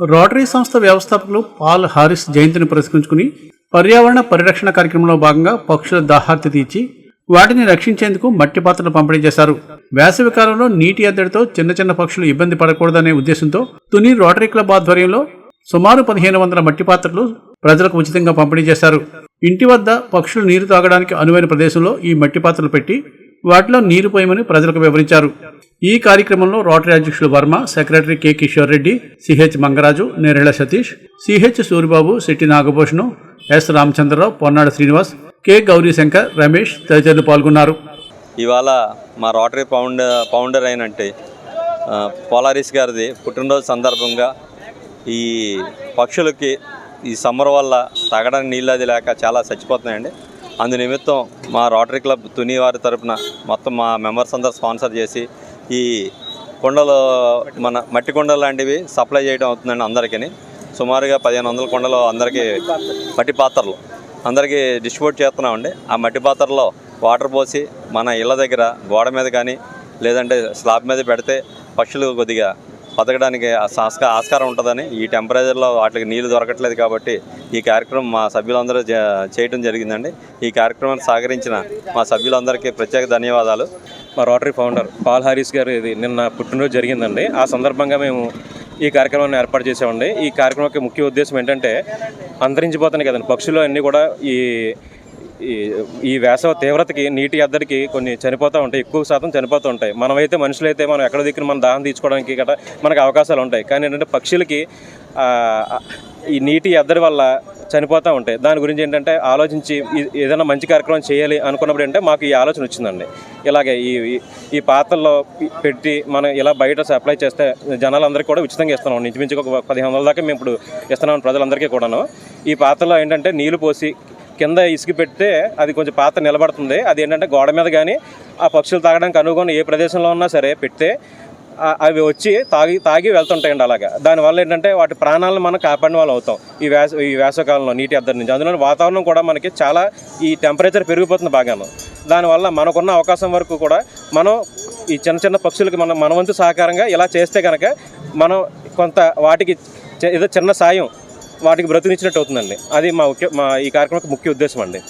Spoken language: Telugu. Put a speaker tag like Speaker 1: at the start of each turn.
Speaker 1: రోటరీ సంస్థ వ్యవస్థాపకులు పాల్ హారిస్ జయంతిని పురస్కరించుకుని పర్యావరణ పరిరక్షణ కార్యక్రమంలో భాగంగా పక్షుల దాహార్తి తీర్చి వాటిని రక్షించేందుకు మట్టి పాత్రలు పంపిణీ చేశారు. వేసవి కాలంలో నీటి ఎద్దడితో చిన్న చిన్న పక్షులు ఇబ్బంది పడకూడదనే ఉద్దేశంతో తుని రోటరీ క్లబ్ ఆధ్వర్యంలో సుమారు పదిహేను వందల మట్టి పాత్రలు ప్రజలకు ఉచితంగా పంపిణీ చేశారు. ఇంటి వద్ద పక్షులు నీరు తాగడానికి అనువైన ప్రదేశంలో ఈ మట్టి పాత్రలు పెట్టి వాటిలో నీరు పోయమని ప్రజలకు వివరించారు. ఈ కార్యక్రమంలో రోటరీ అధ్యక్షులు Varma secretary K Kishore Reddy CH Mangaraju Nerella Satish CH Suribabu Shetty Nagabhushanam S Ramachandrarao Ponnada Srinivas K Gaurishankar Ramesh తదితరులు పాల్గొన్నారు.
Speaker 2: ఇవాళ మా రోటరీ పౌండ్ పౌండర్ అయినట్టే పోలారిస్ గారిది పుట్టినరోజు సందర్భంగా ఈ పక్షులకి ఈ సమ్మర్ వల్ల తాగడానికి నీళ్ళు అది లేక చాలా చచ్చిపోతున్నాయండి. అందు నిమిత్తం మా రోటరీ క్లబ్ తుని వారి తరపున మొత్తం మా మెంబర్స్ అందరు స్పాన్సర్ చేసి ఈ కుండలు మన మట్టి కుండలు లాంటివి సప్లై చేయడం అవుతుందండి అందరికీ సుమారుగా పదిహేను వందల కుండలు అందరికీ మట్టి పాత్రలు అందరికీ డిస్ట్రిబ్యూట్ చేస్తున్నామండి. ఆ మట్టి పాత్రలో వాటర్ పోసి మన ఇళ్ళ దగ్గర గోడ మీద కానీ లేదంటే స్లాబ్ మీద పెడితే పక్షులు కొద్దిగా బతకడానికి ఆస్కా ఆస్కారం ఉంటుందని ఈ టెంపరేచర్లో వాటికి నీళ్ళు దొరకట్లేదు కాబట్టి ఈ కార్యక్రమం మా సభ్యులందరూ జ- చేయటం జరిగిందండి. ఈ కార్యక్రమాన్ని సహకరించిన మా సభ్యులందరికీ ప్రత్యేక ధన్యవాదాలు.
Speaker 3: మా రోటరీ ఫౌండర్ పాల్ హారీస్ గారు ఇది నిన్న పుట్టినరోజు జరిగిందండి. ఆ సందర్భంగా మేము ఈ కార్యక్రమాన్ని ఏర్పాటు చేసామండి ఈ కార్యక్రమం ముఖ్య ఉద్దేశం ఏంటంటే అంతరించిపోతున్నాయి కదండి. పక్షులు అన్నీ కూడా ఈ ఈ ఈ వేసవ తీవ్రతకి నీటి ఎద్దడికి కొన్ని చనిపోతూ ఉంటాయి. ఎక్కువ శాతం చనిపోతూ ఉంటాయి. మనమైతే మనుషులైతే మనం ఎక్కడ దిక్కున మన దాహం తీర్చుకోవడానికి గట్రా మనకు అవకాశాలు ఉంటాయి. కానీ ఏంటంటే పక్షులకి ఈ నీటి ఎద్దడి వల్ల చనిపోతూ ఉంటాయి. దాని గురించి ఏంటంటే ఆలోచించి ఏదైనా మంచి కార్యక్రమం చేయాలి అనుకున్నప్పుడు అంటే మాకు ఈ ఆలోచన వచ్చిందండి. ఇలాగే ఈ ఈ- ఈ పాత్రల్లో పెట్టి మనం ఇలా బయట సప్లై చేస్తే జనాలందరికీ కూడా ఉచితంగా ఇస్తున్నాం. ఇంచుమించు ఒక పదిహేను వందల దాకా మేము ఇప్పుడు ఇస్తున్నాం ప్రజలందరికీ కూడాను. ఈ పాత్రలో ఏంటంటే నీళ్ళు పోసి కింద ఇసుక పెడితే అది కొంచెం పాత్ర నిలబడుతుంది. అది ఏంటంటే గోడ మీద కానీ ఆ పక్షులు తాగడానికి అనుగుణ ఏ ప్రదేశంలో ఉన్నా సరే పెడితే అవి వచ్చి తాగి తాగి వెళ్తుంటాయండి అలాగా. దానివల్ల ఏంటంటే వాటి ప్రాణాలను మనం కాపాడిన వాళ్ళు అవుతాం ఈ వేస ఈ వేసవకాలంలో నీటి అద్దరి నుంచి. అందులో వాతావరణం కూడా మనకి చాలా ఈ టెంపరేచర్ పెరిగిపోతుంది బాగాను. దానివల్ల మనకున్న అవకాశం వరకు కూడా మనం ఈ చిన్న చిన్న పక్షులకి మనం మన మనవంతు సహకారంగా ఇలా చేస్తే కనుక మనం కొంత వాటికి ఏదో చిన్న సాయం వాటికి బ్రతునిచ్చినట్టు అవుతుందండి. అది మా ముఖ్య మా ఈ కార్యక్రమం ముఖ్య ఉద్దేశం అండి.